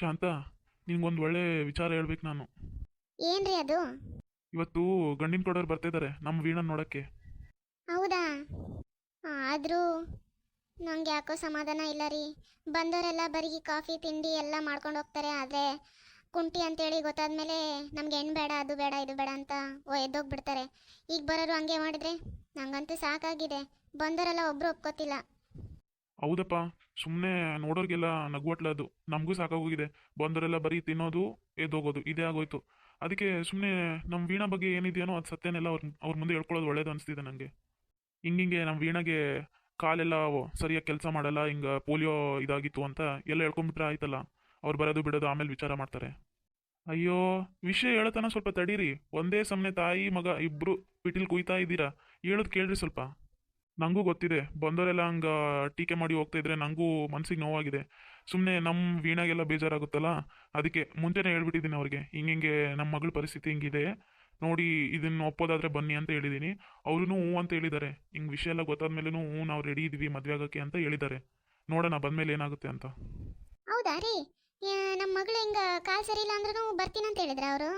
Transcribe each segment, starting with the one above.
ಶಾಂತ ನಿನ್ಗೊಂದು ಒಳ್ಳೆ ವಿಚಾರ ಹೇಳ್ಬೇಕು ನಾನು. ಏನ್ರಿ ಅದು? ಇವತ್ತು ಗಂಡಿನ ಕೊಡೋರು ಬರ್ತಿದ್ದಾರೆ ನಮ್ಮ ವೀಣನ್ ನೋಡಕ್ಕೆ. ಹೌದಾ? ಆದರೂ ನಂಗೆ ಯಾಕೋ ಸಮಾಧಾನ ಇಲ್ಲ ರೀ. ಬಂದವರೆಲ್ಲ ಬರೀ ಕಾಫಿ ತಿಂಡಿ ಎಲ್ಲ ಮಾಡ್ಕೊಂಡು ಹೋಗ್ತಾರೆ ಆದರೆ ಕುಂಟಿ ಅಂತೇಳಿ ಗೊತ್ತಾದ್ಮೇಲೆ ನಮ್ಗೆ ಹೆಣ್ಣು ಬೇಡ ಅದು ಬೇಡ ಇದು ಬೇಡ ಅಂತ ಓ ಎದ್ದೋಗ್ಬಿಡ್ತಾರೆ. ಈಗ ಬರೋರು ಹಂಗೆ ಮಾಡಿದ್ರೆ ನಂಗಂತೂ ಸಾಕಾಗಿದೆ. ಬಂದವರೆಲ್ಲ ಒಬ್ರು ಒಪ್ಕೋತಿಲ್ಲ. ಹೌದಪ್ಪ. ಸುಮ್ಮನೆ ನೋಡೋರಿಗೆಲ್ಲ ನಗುವಟ್ಲದು ನಮಗೂ ಸಾಕಾಗೋಗಿದೆ. ಬಂದವರೆಲ್ಲ ಬರೀ ತಿನ್ನೋದು, ಎದ್ದೋಗೋದು, ಇದೇ ಆಗೋಯ್ತು. ಅದಕ್ಕೆ ಸುಮ್ಮನೆ ನಮ್ಮ ವೀಣಾ ಬಗ್ಗೆ ಏನಿದೆಯೋ ಅದು ಸತ್ಯನೆಲ್ಲ ಅವ್ರ ಅವ್ರ ಮುಂದೆ ಹೇಳ್ಕೊಳ್ಳೋದು ಒಳ್ಳೇದು ಅನಿಸ್ತಿದೆ ನನಗೆ ಹಿಂಗಿಂಗೆ ನಮ್ಮ ವೀಣಾಗೆ ಕಾಲೆಲ್ಲ ಸರಿಯಾಗಿ ಕೆಲಸ ಮಾಡಲ್ಲ, ಹಿಂಗೆ ಪೋಲಿಯೋ ಇದಾಗಿತ್ತು ಅಂತ ಎಲ್ಲ ಹೇಳ್ಕೊಂಬಿಟ್ರೆ ಆಯ್ತಲ್ಲ. ಅವ್ರು ಬರೋದು ಬಿಡೋದು ಆಮೇಲೆ ವಿಚಾರ ಮಾಡ್ತಾರೆ. ಅಯ್ಯೋ, ವಿಷಯ ಹೇಳತನ ಸ್ವಲ್ಪ ತಡೀರಿ. ಒಂದೇ ಸಮನೆ ತಾಯಿ, ಮಗ, ಇಬ್ರು ಪಿಟೀಲ್ ಕುಯ್ತಾ ಇದ್ದೀರಾ? ಹೇಳೋದು ಕೇಳ್ರಿ ಸ್ವಲ್ಪ. ನನಗೂ ಗೊತ್ತಿದೆ. ಬಂದವರೆಲ್ಲ ಹಂಗೆ ಟೀಕೆ ಮಾಡಿ ಹೋಗ್ತಾ ಇದ್ರೆ ನನಗೂ ಮನ್ಸಿಗೆ ನೋವಾಗಿದೆ. ಸುಮ್ಮನೆ ನಮ್ಮ ವೀಣಾಗೆಲ್ಲ ಬೇಜಾರಾಗುತ್ತಲ್ಲ? ಅದಕ್ಕೆ ಮುಂಚೆನೇ ಹೇಳ್ಬಿಟ್ಟಿದ್ದೀನಿ ಅವ್ರಿಗೆ. ಹಿಂಗೆ ನಮ್ಮ ಮಗಳ ಪರಿಸ್ಥಿತಿ ಹಿಂಗಿದೆ. ನೋಡಿ ಇದನ್ನು ಒಪ್ಪೋದಾದ್ರೆ ಬನ್ನಿ ಅಂತ ಹೇಳಿದ್ದೀನಿ ಅವ್ರೂ ಹ್ಞೂ ಅಂತ ಹೇಳಿದ್ದಾರೆ. ಹಿಂಗೆ ವಿಷಯ ಎಲ್ಲ ಗೊತ್ತಾದ್ಮೇಲೂ ಹ್ಞೂ ನಾವು ರೆಡಿ ಇದ್ದೀವಿ ಮದುವೆ ಆಗೋಕ್ಕೆ ಅಂತ ಹೇಳಿದ್ದಾರೆ. ನೋಡೋಣ ಬಂದಮೇಲೆ ಏನಾಗುತ್ತೆ ಅಂತ. ಹೌದಾ ರೀ? ನಮ್ಮ ಮಗಳು ಹಿಂಗೆ ಕಾಲು ಸರಿ ಇಲ್ಲ ಅಂದ್ರೂ ಬರ್ತೀನಿ ಅಂತ ಹೇಳಿದ್ರ ಅವರು?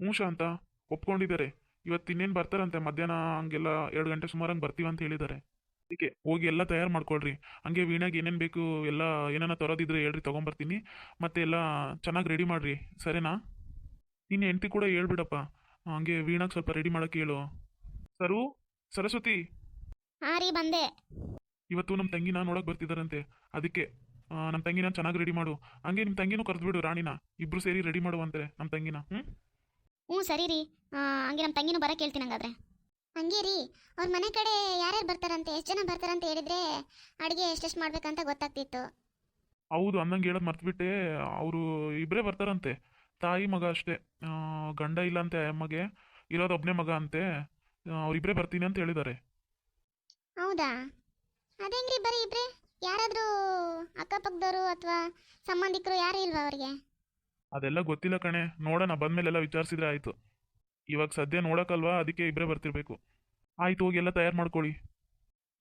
ಹ್ಞೂ ಶಾಂತ ಒಪ್ಕೊಂಡಿದ್ದಾರೆ. ಇವತ್ತು ಇನ್ನೇನು ಬರ್ತಾರಂತೆ? ಮಧ್ಯಾಹ್ನ ಹಂಗೆಲ್ಲ ಎರಡು ಗಂಟೆ ಸುಮಾರು ಹಂಗೆ ಬರ್ತೀವಿ ಅಂತ ಹೇಳಿದ್ದಾರೆ. ಅದಕ್ಕೆ ಹೋಗಿ ಎಲ್ಲ ತಯಾರು ಮಾಡ್ಕೊಳ್ರಿ. ಹಂಗೆ ವೀಣಾಗೆ ಏನೇನು ಬೇಕು ಎಲ್ಲ ಏನಾನ ತರೋದಿದ್ರೆ ಹೇಳ್ರಿ ತೊಗೊಂಬರ್ತೀನಿ. ಮತ್ತೆ ಎಲ್ಲ ಚೆನ್ನಾಗಿ ರೆಡಿ ಮಾಡ್ರಿ. ಸರಿನಾ? ನಿನ್ನ ಹೆಂಡತಿ ಕೂಡ ಹೇಳ್ಬಿಡಪ್ಪ. ಹಂಗೆ ವೀಣಾಗೆ ಸ್ವಲ್ಪ ರೆಡಿ ಮಾಡೋಕೆ ಹೇಳು. ಸರು ಸರಸ್ವತಿ? ಹಾಂ ರೀ ಬಂದೆ. ಇವತ್ತು ನಮ್ಮ ತಂಗಿನ ನೋಡಕ್ ಬರ್ತಿದಾರಂತೆ. ಅದಕ್ಕೆ ನಮ್ಮ ತಂಗಿನ ಚೆನ್ನಾಗಿ ರೆಡಿ ಮಾಡು. ಹಂಗೆ ನಿಮ್ಮ ತಂಗಿನೂ ಕರೆದ್ಬಿಡು ರಾಣಿನ. ಇಬ್ರು ಸೇರಿ ರೆಡಿ ಮಾಡುವಂತೆ ನಮ್ಮ ತಂಗಿನ. ಹ್ಞೂ ಹ್ಞೂ ಸರಿ ರೀ. ಹಂಗೆ ನಮ್ಮ ತಂಗಿನೂ ಬರಕ್ಕೆ ಹೇಳ್ತೀನಿ ಹಂಗಾದ್ರೆ. ಹಂಗೆ ರೀ. ಅವ್ರ ಮನೆ ಕಡೆ ಯಾರ್ಯಾರು ಬರ್ತಾರಂತೆ? ಎಷ್ಟು ಜನ ಬರ್ತಾರಂತ ಹೇಳಿದ್ರೆ ಅಡುಗೆ ಎಷ್ಟೆಷ್ಟು ಮಾಡ್ಬೇಕಂತ ಗೊತ್ತಾಗ್ತಿತ್ತು. ಹೌದು ಅನ್ನಂಗೆ ಹೇಳೋದು ಮರ್ತ್ಬಿಟ್ಟೆ. ಅವರು ಇಬ್ಬರೇ ಬರ್ತಾರಂತೆ. ತಾಯಿ ಮಗ ಅಷ್ಟೇ. ಆ, ಗಂಡ ಇಲ್ಲ ಅಂತೆ ಅಮ್ಮಗೆ ಇರೋದು ಒಬ್ಬನೇ ಮಗ ಅಂತೆ. ಅವರಿಬ್ಬರೇ ಬರ್ತೀನಿ ಅಂತ ಹೇಳಿದ್ದಾರೆ. ಹೌದಾ? ಅದೇಂಗ್ರಿ ಬರೀ ಇಬ್ರೆ? ಯಾರಾದರೂ ಅಕ್ಕಪಕ್ಕದವರು ಅಥವಾ ಸಂಬಂಧಿಕರು ಯಾರು ಇಲ್ವಾ ಅವ್ರಿಗೆ? ಅದೆಲ್ಲ ಗೊತ್ತಿಲ್ಲ ಕಣೆ. ನೋಡೋಣ ಬಂದ್ಮೇಲೆಲ್ಲ ವಿಚಾರಿಸಿದ್ರೆ ಆಯಿತು. ಇವಾಗ ಸದ್ಯ ನೋಡೋಕ್ಕಲ್ವಾ? ಅದಕ್ಕೆ ಇಬ್ಬರೇ ಬರ್ತಿರ್ಬೇಕು. ಆಯ್ತು ಹೋಗಿ ಎಲ್ಲ ತಯಾರು ಮಾಡ್ಕೊಳ್ಳಿ.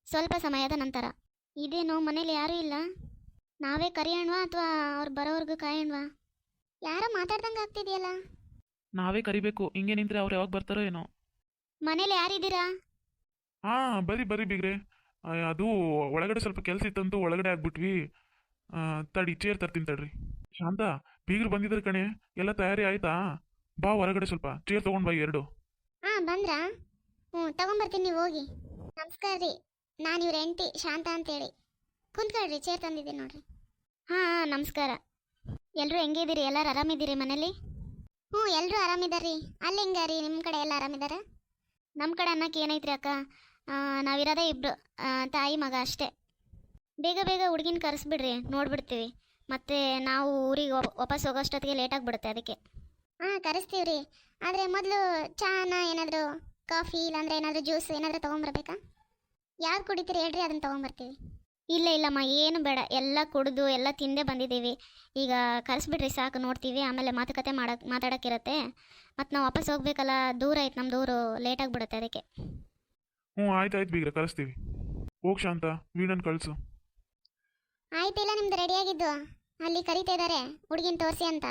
ಸ್ವಲ್ಪ ಸಮಯದ ನಂತರ. ಇದೇನು ಮನೇಲಿ ಯಾರೂ ಇಲ್ಲ? ನಾವೇ ಕರಿಯೋಣವಾ ಅಥವಾ ಅವ್ರು ಬರೋವರೆಗೂ ಕಾಯೋಣವಾ ಯಾರೋ ಮಾತಾಡ್ದಂಗೆ ಆಗ್ತಿದೆಯಲ್ಲ? ನಾವೇ ಕರಿಬೇಕು. ಹಿಂಗೆ ನಿಂತ್ರೆ ಅವ್ರು ಯಾವಾಗ ಬರ್ತಾರೋ ಏನೋ. ಮನೇಲಿ ಯಾರಿದ್ದೀರಾ ಹಾಂ ಬರಿ ಬರಿ ಬಿಗ್ರೆ. ಆ, ಅದು ಒಳಗಡೆ ಸ್ವಲ್ಪ ಕೆಲಸ ಇತ್ತಂತೂ ಒಳಗಡೆ ಆಗ್ಬಿಟ್ವಿ. ಆ, ತಡಿ ಚೇರ್ ತರ್ತೀನಿ ತಡ್ರಿ. ಶಾಂತ, ಬೀಗರು ಬಂದಿದ್ರು ಕಣೆ. ಎಲ್ಲ ತಯಾರಿ ಆಯ್ತಾ? ಬಾ ಹೊರಗಡೆ ಸ್ವಲ್ಪ. ಚೇರ್ ತಗೊಂಡ್ ಬಾ ಎರಡು. ಹಾ, ಬಂದ್ರಾ? ಹ್ಞೂ, ತಗೊಂಬರ್ತೀನಿ ನೀವು ಹೋಗಿ. ನಮಸ್ಕಾರ ರೀ. ನಾನು ಇವ್ರ ಹೆಂಡತಿ ಶಾಂತ ಅಂತೇಳಿ. ಕುಂತ್ಕೊಳ್ರಿ, ಚೇರ್ ತಂದಿದ್ದೀನಿ ನೋಡ್ರಿ. ಹಾಂ ಹಾಂ, ನಮಸ್ಕಾರ. ಎಲ್ಲರೂ ಹೆಂಗಿದ್ದೀರಿ ಎಲ್ಲರೂ ಆರಾಮಿದ್ದೀರಿ ಮನೇಲಿ? ಹ್ಞೂ ಎಲ್ಲರೂ ಆರಾಮಿದಾರ್ರಿ. ಅಲ್ಲಿ ಹೆಂಗ ರೀ? ನಿಮ್ಮ ಕಡೆ ಎಲ್ಲ ಆರಾಮಿದಾರ? ನಮ್ಮ ಕಡೆ ಅನ್ನಕ್ಕೆ ಏನೈತ್ರಿ ಅಕ್ಕ? ನಾವಿರೋದೇ ಇಬ್ರು. ತಾಯಿ, ಮಗ ಅಷ್ಟೇ. ಬೇಗ ಬೇಗ ಹುಡುಗಿನ ಕರೆಸ್ಬಿಡ್ರಿ. ನೋಡ್ಬಿಡ್ತೀವಿ. ಮತ್ತೆ ನಾವು ಊರಿಗೆ ವಾಪಸ್ ಹೋಗೋಷ್ಟೊತ್ತಿಗೆ ಲೇಟ್ ಆಗಿಬಿಡುತ್ತೆ ಅದಕ್ಕೆ. ಹಾಂ ಕರೆಸ್ತೀವಿ ರೀ ಆದರೆ ಮೊದಲು ಚಾನ ಏನಾದರೂ ಕಾಫಿ ಇಲ್ಲಾಂದ್ರೆ ಏನಾದರೂ ಜ್ಯೂಸ್ ಏನಾದರೂ ತೊಗೊಂಬರ್ಬೇಕಾ? ಯಾರು ಕುಡಿತೀರಿ ಹೇಳ್ರಿ ಅದನ್ನ ತೊಗೊಂಬರ್ತೀವಿ. ಇಲ್ಲ ಇಲ್ಲಮ್ಮ ಏನು ಬೇಡ. ಎಲ್ಲ ಕುಡಿದು ಎಲ್ಲ ತಿಂದೇ ಬಂದಿದ್ದೀವಿ. ಈಗ ಕರೆಸ್ಬಿಡ್ರಿ ಸಾಕು ನೋಡ್ತೀವಿ. ಆಮೇಲೆ ಮಾತುಕತೆ ಮಾಡಕ್ಕೆ ಮಾತಾಡೋಕ್ಕಿರತ್ತೆ. ಮತ್ತು ನಾವು ವಾಪಸ್ ಹೋಗ್ಬೇಕಲ್ಲ ದೂರ ಐತೆ ನಮ್ಮ ದೂರು ಲೇಟ್ ಆಗಿಬಿಡುತ್ತೆ ಅದಕ್ಕೆ. ಹ್ಞೂ ಆಯ್ತು ಆಯ್ತು ಬೀಗ್ರೆ ಕಳಿಸ್ತೀವಿ ಹೋಗ್ ಶಾಂತ ವೀಣನ್ ಕಳಿಸು. ಆಯ್ತಿಲ್ಲ ನಿಮ್ದು ರೆಡಿಯಾಗಿದ್ದು ಅಲ್ಲಿ ಕರೀತಾ ಇದ್ದಾರೆ ಹುಡುಗಿನ ತೋರಿಸಿ ಅಂತ.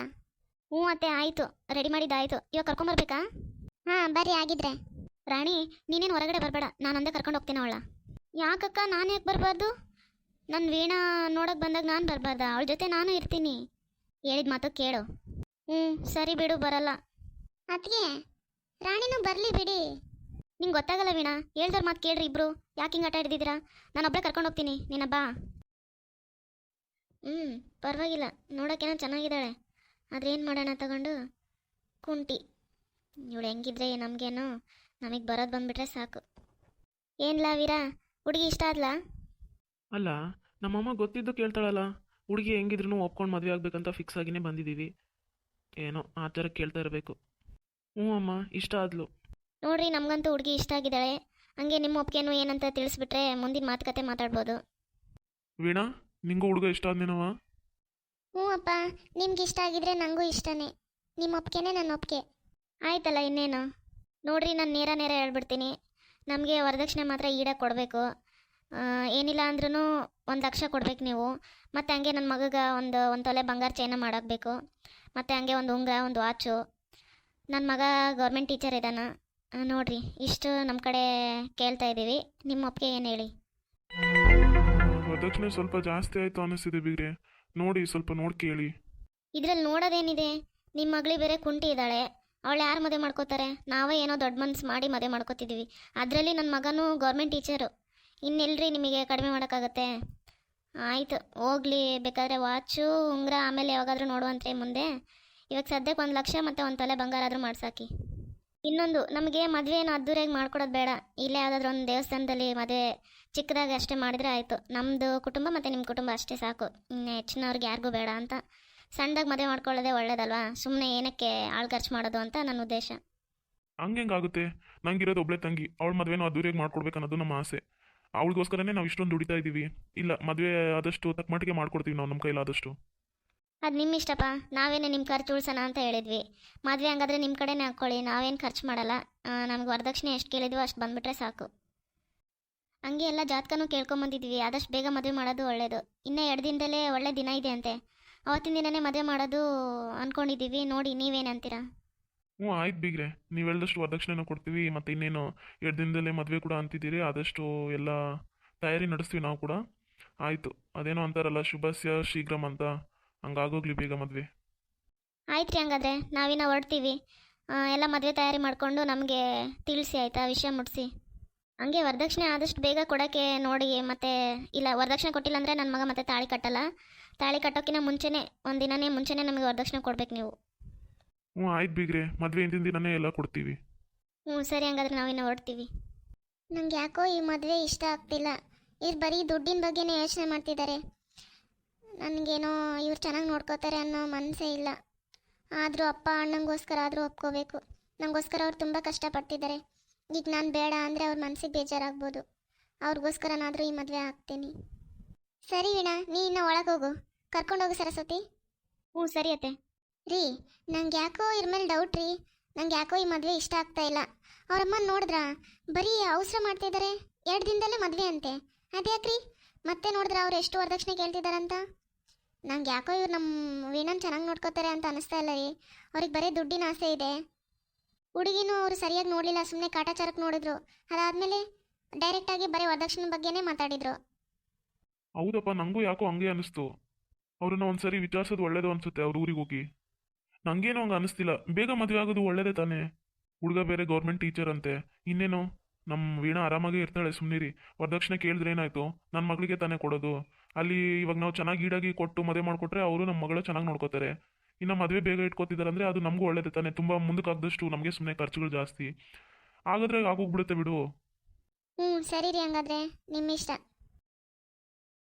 ಹ್ಞೂ ಅತ್ತೆ, ಆಯಿತು. ರೆಡಿ ಮಾಡಿದ್ದಾಯಿತು. ಇವಾಗ ಕರ್ಕೊಂಬರ್ಬೇಕಾ ಹಾಂ, ಬರ್ರಿ, ಆಗಿದ್ರೆ. ರಾಣಿ, ನೀನೇನು ಹೊರಗಡೆ ಬರಬೇಡ. ನಾನು ಒಂದೇ ಕರ್ಕೊಂಡು ಹೋಗ್ತೀನಿ ಅವಳ. ಯಾಕಕ್ಕ, ನಾನು ಯಾಕೆ ಬರಬಾರ್ದು? ನನ್ನ ವೀಣಾ ನೋಡೋಕೆ ಬಂದಾಗ ನಾನು ಬರಬಾರ್ದ? ಅವಳ ಜೊತೆ ನಾನು ಇರ್ತೀನಿ. ಹೇಳಿದ ಮಾತು ಕೇಳು. ಹ್ಞೂ, ಸರಿ ಬಿಡು, ಬರಲ್ಲ. ಅದಕ್ಕೆ ರಾಣಿನೂ ಬರಲಿ ಬಿಡಿ. ನಿಂಗೆ ಗೊತ್ತಾಗಲ್ಲ ವೀಣಾ ಹೇಳ್ದವ್ರ ಮಾತು ಕೇಳ್ರಿ ಇಬ್ರು. ಯಾಕೆ ಹಿಂಗೆ ಆಟ ನಾನು ಕರ್ಕೊಂಡು ಹೋಗ್ತೀನಿ. ನಿನ್ನ ಬಾ ಹ್ಞೂ ಪರವಾಗಿಲ್ಲ. ನೋಡೋಕ್ಕೇನೋ ಚೆನ್ನಾಗಿದ್ದಾಳೆ. ಆದರೆ ಏನು ಮಾಡೋಣ ತಗೊಂಡು? ಕುಂಟಿ. ಇವಳು ಹೆಂಗಿದ್ರೆ ನಮಗೇನು ನಮಗೆ ಬರೋದು ಬಂದ್ಬಿಟ್ರೆ ಸಾಕು. ಏನ್ಲಾ ವೀರಾ ಹುಡುಗಿ ಇಷ್ಟ ಆದ್ಲಾ? ಅಲ್ಲ ನಮ್ಮಮ್ಮ ಗೊತ್ತಿದ್ದು ಕೇಳ್ತಾಳಲ್ಲ. ಹುಡುಗಿ ಹೆಂಗಿದ್ರು ಒಪ್ಕೊಂಡು ಮದುವೆ ಆಗ್ಬೇಕಂತ ಫಿಕ್ಸ್ ಆಗಿನೇ ಬಂದಿದ್ದೀವಿ ಏನೋ ಆ ಥರ ಕೇಳ್ತಾ ಇರಬೇಕು. ಹ್ಞೂ ಅಮ್ಮ ಇಷ್ಟ ಆದ್ಲು. ನೋಡ್ರಿ ನಮಗಂತೂ ಹುಡುಗಿ ಇಷ್ಟ ಆಗಿದ್ದಾಳೆ. ಹಂಗೆ ನಿಮ್ಮ ಒಪ್ಪಿಗೆನೂ ಏನಂತ ತಿಳಿಸ್ಬಿಟ್ರೆ ಮುಂದಿನ ಮಾತುಕತೆ ಮಾತಾಡ್ಬೋದು. ವೀಣಾ ನಿಂಗೂ ಹುಡುಗ ಇಷ್ಟ ಆದ್ನೇನವ ಹ್ಞೂ ಅಪ್ಪ ನಿಮ್ಗೆ ಇಷ್ಟ ಆಗಿದ್ರೆ ನನಗೂ ಇಷ್ಟನೇ. ನಿಮ್ಮ ಒಪ್ಪಿಗೆನೇ ನನ್ನ ಒಪ್ಪಿಗೆ ಆಯ್ತಲ್ಲ ಇನ್ನೇನು? ನೋಡ್ರಿ, ನಾನು ನೇರ ನೇರ ಹೇಳ್ಬಿಡ್ತೀನಿ. ನಮಗೆ ವರದಕ್ಷಿಣೆ ಮಾತ್ರ ಈಡ ಕೊಡಬೇಕು. ಏನಿಲ್ಲ ಅಂದ್ರೂ ಒಂದು ಲಕ್ಷ ಕೊಡ್ಬೇಕು ನೀವು. ಮತ್ತು ಹಂಗೆ ನನ್ನ ಮಗಗೆ ಒಂದು ಒಂದು ತೊಲೆ ಬಂಗಾರ ಚೈನ ಮಾಡಾಕಬೇಕು. ಮತ್ತು ಹಂಗೆ ಒಂದು ಉಂಗ ಒಂದು ವಾಚು. ನನ್ನ ಮಗ ಗೌರ್ಮೆಂಟ್ ಟೀಚರ್ ಇದ್ದಾನ ನೋಡ್ರಿ, ಇಷ್ಟು ನಮ್ಮ ಕಡೆ ಕೇಳ್ತಾ ಇದ್ದೀವಿ ನಿಮ್ಮ ಒಪ್ಪಿಗೆ ಏನು ಹೇಳಿ? ವರದಕ್ಷಿಣೆ ಸ್ವಲ್ಪ ಜಾಸ್ತಿ ಆಯ್ತು ಅನ್ನಿಸ್ತಿದೆ ಬಿಗ್ರೆ. ನೋಡಿ, ಸ್ವಲ್ಪ ನೋಡಿ ಕೇಳಿ. ಇದ್ರಲ್ಲಿ ನೋಡೋದೇನಿದೆ? ನಿಮ್ಮ ಮಗಳಿಗೆ ಬೇರೆ ಕುಂಟಿ ಇದ್ದಾಳೆ. ಅವಳು ಯಾರು ಮದುವೆ ಮಾಡ್ಕೋತಾರೆ? ನಾವೇ ಏನೋ ದೊಡ್ಡ ಮನ್ಸು ಮಾಡಿ ಮದುವೆ ಮಾಡ್ಕೋತಿದ್ದೀವಿ ಅದರಲ್ಲಿ ನನ್ನ ಮಗನೂ ಗೌರ್ಮೆಂಟ್ ಟೀಚರು. ಇನ್ನೆಲ್ರಿ ನಿಮಗೆ ಕಡಿಮೆ ಮಾಡೋಕ್ಕಾಗತ್ತೆ? ಆಯಿತು, ಹೋಗ್ಲಿ. ಬೇಕಾದರೆ ವಾಚು, ಉಂಗುರ, ಆಮೇಲೆ ಯಾವಾಗಾದ್ರೂ ನೋಡುವಂತ್ರಿ ಮುಂದೆ. ಇವಾಗ ಸದ್ಯಕ್ಕೆ ಒಂದು ಲಕ್ಷ ಮತ್ತು ಒಂದು ತಲೆ ಬಂಗಾರ ಆದರೂ ಮಾಡ್ಸಾಕಿ. ಇನ್ನೊಂದು, ನಮಗೆ ಮದುವೆ ಏನು ಅದ್ದೂರಿಯಾಗಿ ಮಾಡ್ಕೊಡೋದು ಬೇಡ. ಇಲ್ಲೇ ಯಾವುದಾದ್ರೂ ಒಂದು ದೇವಸ್ಥಾನದಲ್ಲಿ ಮದುವೆ ಚಿಕ್ಕದಾಗಿ ಅಷ್ಟೇ ಮಾಡಿದ್ರೆ ಆಯಿತು. ನಮ್ಮದು ಕುಟುಂಬ ಮತ್ತು ನಿಮ್ಮ ಕುಟುಂಬ ಅಷ್ಟೇ ಸಾಕು. ಇನ್ನು ಹೆಚ್ಚಿನವ್ರಿಗೆ ಯಾರಿಗೂ ಬೇಡ ಅಂತ. ಸಣ್ಣದಾಗಿ ಮದುವೆ ಮಾಡ್ಕೊಳ್ಳೋದೇ ಒಳ್ಳೇದಲ್ವಾ? ಸುಮ್ಮನೆ ಏನಕ್ಕೆ ಆಳು ಖರ್ಚು ಮಾಡೋದು ಅಂತ ನನ್ನ ಉದ್ದೇಶ. ಹಂಗೆ ಹೆಂಗಾಗುತ್ತೆ ನಂಗಿರೋದು ಒಬ್ಳೆ ತಂಗಿ. ಅವಳ ಮದುವೆನೂ ಅದ್ದೂರಿಯಾಗಿ ಮಾಡ್ಕೊಡ್ಬೇಕು ಅನ್ನೋದು ನಮ್ಮ ಆಸೆ. ಅವಳಿಗೋಸ್ಕರನೇ ನಾವು ಇಷ್ಟೊಂದು ದುಡಿತಾ ಇದ್ದೀವಿ ಇಲ್ಲ, ಮದುವೆ ಆದಷ್ಟು ತಕ್ಕ ಮಟ್ಟಿಗೆ ಮಾಡ್ಕೊಡ್ತೀವಿ ನಾವು ನಮ್ಮ ಕೈಲಾದಷ್ಟು. ಅದು ನಿಮ್ಮ ಇಷ್ಟಪ್ಪ. ನಾವೇನೇ ನಿಮ್ಮ ಖರ್ಚು ಉಳ್ಸೋಣ ಅಂತ ಹೇಳಿದ್ವಿ. ಮದುವೆ ಹಂಗಾದ್ರೆ ನಿಮ್ಮ ಕಡೆನೇ ಹಾಕ್ಕೊಳ್ಳಿ. ನಾವೇನು ಖರ್ಚು ಮಾಡಲ್ಲ. ನಮ್ಗೆ ವರದಕ್ಷಿಣೆ ಎಷ್ಟು ಕೇಳಿದ್ವೋ ಅಷ್ಟು ಬಂದುಬಿಟ್ರೆ ಸಾಕು. ಹಂಗೆ ಎಲ್ಲ ಜಾತಕನೂ ಕೇಳ್ಕೊಂಬಂದಿದ್ವಿ ಆದಷ್ಟು ಬೇಗ ಮದುವೆ ಮಾಡೋದು ಒಳ್ಳೆಯದು ಇನ್ನೂ ಎರಡು ದಿನದಲ್ಲೇ ಒಳ್ಳೆ ದಿನ ಇದೆ ಅಂತೆ. ಅವತ್ತಿನ ದಿನನೇ ಮದುವೆ ಮಾಡೋದು ಅಂದ್ಕೊಂಡಿದ್ದೀವಿ ನೋಡಿ ನೀವೇನಂತೀರಾ ಹ್ಞೂ, ಆಯ್ತು ಬೀಗ್ರೆ. ನೀವು ಹೇಳಿದಷ್ಟು ವರದಕ್ಷಿಣೆನೂ ಕೊಡ್ತೀವಿ. ಮತ್ತು ಇನ್ನೇನು ಎರಡು ದಿನದಲ್ಲೇ ಮದುವೆ ಕೂಡ ಅಂತಿದ್ದೀರಿ. ಆದಷ್ಟು ಎಲ್ಲ ತಯಾರಿ ನಡೆಸ್ತೀವಿ ನಾವು ಕೂಡ. ಆಯಿತು. ಅದೇನೋ ಅಂತಾರಲ್ಲ, ಶುಭಸ್ಯ ಶೀಘ್ರಂ ಅಂತ ಹಂಗಾಗೋಗ್ಲಿ ಬೇಗ ಮದ್ವೆ. ಆಯ್ತು ರೀ ಹಂಗಾದ್ರೆ ನಾವಿನ್ನ ಹೊರಡ್ತೀವಿ. ಎಲ್ಲ ಮದುವೆ ತಯಾರಿ ಮಾಡಿಕೊಂಡು ನಮಗೆ ತಿಳಿಸಿ ಆಯಿತಾ ವಿಷಯ ಮುಟ್ಟಿಸಿ ಹಂಗೆ ವರದಕ್ಷಿಣೆ ಆದಷ್ಟು ಬೇಗ ಕೊಡೋಕ್ಕೆ ನೋಡಿ ಮತ್ತೆ ಇಲ್ಲ ವರದಕ್ಷಿಣೆ ಕೊಟ್ಟಿಲ್ಲ ಅಂದರೆ ನನ್ನ ಮಗ ಮತ್ತೆ ತಾಳಿ ಕಟ್ಟಲ್ಲ. ತಾಳಿ ಕಟ್ಟೋಕ್ಕಿಂತ ಮುಂಚೆನೇ ಒಂದು ದಿನನೇ ಮುಂಚೆನೇ ನಮಗೆ ವರದಕ್ಷಿಣೆ ಕೊಡ್ಬೇಕು ನೀವು. ಹ್ಞೂ ಆಯ್ತು ಬೀಗ್ರೆ. ಮದುವೆ ಹಿಂದಿನ ದಿನನೇ ಎಲ್ಲ ಕೊಡ್ತೀವಿ. ಹ್ಞೂ ಸರಿ ಹಂಗಾದ್ರೆ ನಾವಿನ್ನ ಹೊರಡ್ತೀವಿ. ನಂಗೆ ಯಾಕೋ ಈ ಮದುವೆ ಇಷ್ಟ ಆಗ್ತಿಲ್ಲ. ಇವ್ರು ಬರೀ ದುಡ್ಡಿನ ಬಗ್ಗೆನೇ ಯೋಚನೆ ಮಾಡ್ತಿದ್ದಾರೆ ನನಗೇನೋ ಇವ್ರು ಚೆನ್ನಾಗಿ ನೋಡ್ಕೋತಾರೆ ಅನ್ನೋ ಮನಸ್ಸೇ ಇಲ್ಲ. ಆದರೂ ಅಪ್ಪ ಅಣ್ಣಂಗೋಸ್ಕರ ಆದರೂ ಒಪ್ಕೋಬೇಕು. ನನಗೋಸ್ಕರ ಅವ್ರು ತುಂಬ ಕಷ್ಟಪಡ್ತಿದ್ದಾರೆ ಈಗ ನಾನು ಬೇಡ ಅಂದರೆ ಅವ್ರ ಮನಸ್ಸಿಗೆ ಬೇಜಾರಾಗ್ಬೋದು. ಅವ್ರಿಗೋಸ್ಕರನಾದರೂ ಈ ಮದುವೆ ಆಗ್ತೀನಿ. ಸರಿ ವೀಣಾ ನೀ ಇನ್ನು ಒಳಗೆ ಹೋಗು. ಕರ್ಕೊಂಡೋಗು ಸರಸ್ವತಿ. ಹ್ಞೂ ಸರಿ ಅತ್ತೆ. ರೀ ನಂಗೆ ಯಾಕೋ ಇದ್ರ ಮೇಲೆ ಡೌಟ್ ರೀ. ನಂಗೆ ಯಾಕೋ ಈ ಮದುವೆ ಇಷ್ಟ ಆಗ್ತಾ ಇಲ್ಲ. ಅವ್ರಮ್ಮ ನೋಡಿದ್ರಾ? ಬರೀ ಅವಸರ ಮಾಡ್ತಿದ್ದಾರೆ ಎರಡು ದಿನದಲ್ಲೇ ಮದುವೆ ಅಂತೆ. ಅದ್ಯಾಕ್ರಿ? ಮತ್ತೆ ನೋಡಿದ್ರ ಅವ್ರು ಎಷ್ಟು ವರದಕ್ಷಿಣೆ ಕೇಳ್ತಿದಾರಂತ? ನಂಗೆ ಯಾಕೋ ಇವ್ರು ನಮ್ಮ ವೀಣನ್ ಚೆನ್ನಾಗಿ ನೋಡ್ಕೋತಾರೆ ಅಂತ ಅನಿಸ್ತಾ ಇಲ್ಲ ರೀ. ಅವ್ರಿಗೆ ಬರೀ ದುಡ್ಡಿನ ಆಸೆ ಇದೆ. ಹುಡುಗಿನೂ ಅವರು ಸರಿಯಾಗಿ ನೋಡಲಿಲ್ಲ ಸುಮ್ಮನೆ ಕಾಟಾಚಾರಕ್ಕೆ ನೋಡಿದ್ರು. ಅದಾದಮೇಲೆ ಡೈರೆಕ್ಟಾಗಿ ಬರೀ ವರದಕ್ಷಿಣೆ ಬಗ್ಗೆನೇ ಮಾತಾಡಿದ್ರು. ಹೌದಪ್ಪ, ನಂಗೂ ಯಾಕೋ ಹಂಗೆ ಅನಿಸ್ತು. ಅವ್ರನ್ನ ಒಂದ್ಸರಿ ವಿಚಾರಿಸೋದು ಒಳ್ಳೇದು ಅನ್ಸುತ್ತೆ ಅವ್ರ ಊರಿಗೆ ಹೋಗಿ. ನಂಗೇನೋ ಹಂಗೆ ಅನಿಸ್ತಿಲ್ಲ. ಬೇಗ ಮದುವೆ ಆಗೋದು ಒಳ್ಳೇದೇ ತಾನೇ? ಹುಡುಗ ಬೇರೆ ಗೌರ್ಮೆಂಟ್ ಟೀಚರ್ ಅಂತೆ. ಇನ್ನೇನು? ನಮ್ಮ ವೀಣಾ ಆರಾಮಾಗೇ ಇರ್ತಾಳೆ ಸುಮ್ಮನಿರಿ ವರದಕ್ಷಿಣೆ ಕೇಳಿದ್ರೆ ಏನಾಯ್ತು? ನನ್ನ ಮಗಳಿಗೆ ತಾನೇ ಕೊಡೋದು. ಅಲ್ಲಿ ಇವಾಗ ನಾವು ಚೆನ್ನಾಗಿ ಈಡಾಗಿ ಕೊಟ್ಟು ಮದುವೆ ಮಾಡಿಕೊಟ್ರೆ ಅವರು ನಮ್ಮ ಮಗಳು ಚೆನ್ನಾಗಿ ನೋಡ್ಕೋತಾರೆ. ಇನ್ನು ಮದುವೆ ಬೇಗ ಇಟ್ಕೋತಿದ್ದಾರೆ ಅಂದರೆ ಅದು ನಮಗೂ ಒಳ್ಳೇದು ತಾನೇ. ತುಂಬ ಮುಂದಕ್ಕೆ ಆಗದಷ್ಟು ನಮಗೆ ಸುಮ್ಮನೆ ಖರ್ಚುಗಳು ಜಾಸ್ತಿ. ಹಾಗಾದ್ರೆ ಆಗೋಗ್ಬಿಡುತ್ತೆ ಬಿಡು. ಹ್ಞೂ ಸರಿ ರೀ ಹಂಗಾದ್ರೆ. ನಿಮ್ಮ ಇಷ್ಟ